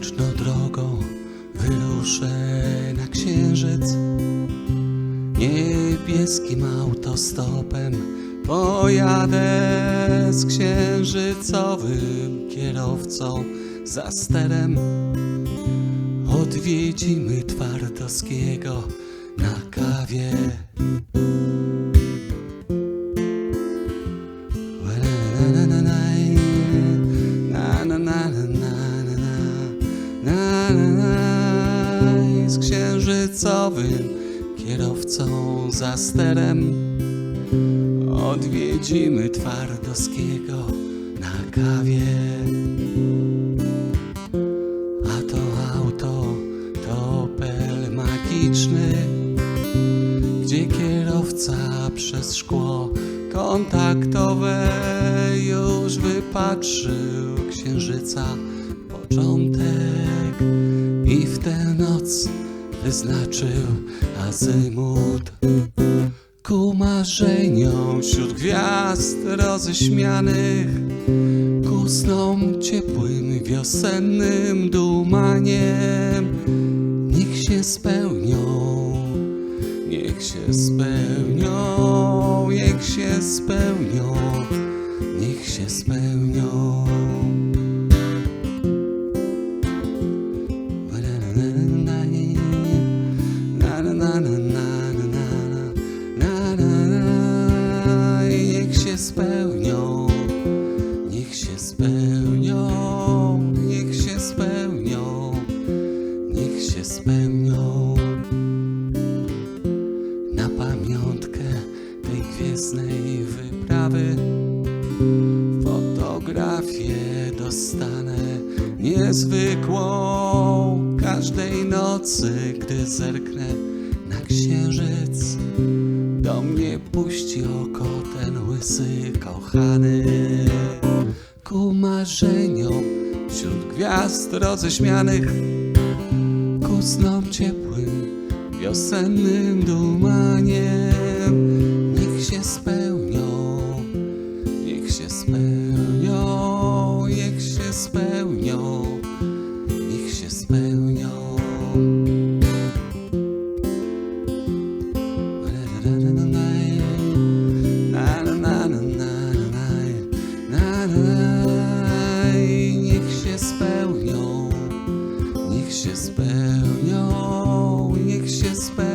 Serdeczną drogą wyruszę na księżyc. Niebieskim autostopem pojadę z księżycowym kierowcą za sterem. Odwiedzimy Twardowskiego na kawie. Księżycowym kierowcą za sterem. Odwiedzimy Twardowskiego na kawie. A to auto to Opel magiczny Gdzie kierowca przez szkło kontaktowe Już wypatrzył księżyca początek I w tę noc wyznaczył azymut ku marzeniom wśród gwiazd roześmianych, ku snom ciepłym wiosennym dumaniem. Niech się spełnią, niech się spełnią, niech się spełnią, niech się spełnią. Spełnią, niech się spełnią, niech się spełnią, niech się spełnią. Na pamiątkę tej gwiezdnej wyprawy fotografię dostanę niezwykłą każdej nocy, gdy zerknę na księżyc. Do mnie puści oko ten łysy kochany ku marzeniom wśród gwiazd roześmianych, ku snom ciepłym wiosennym dumaniem. Niech się spełnią, niech się spełnią, niech się spełnią, spełnią, niech się spełnią, niech się spełnią.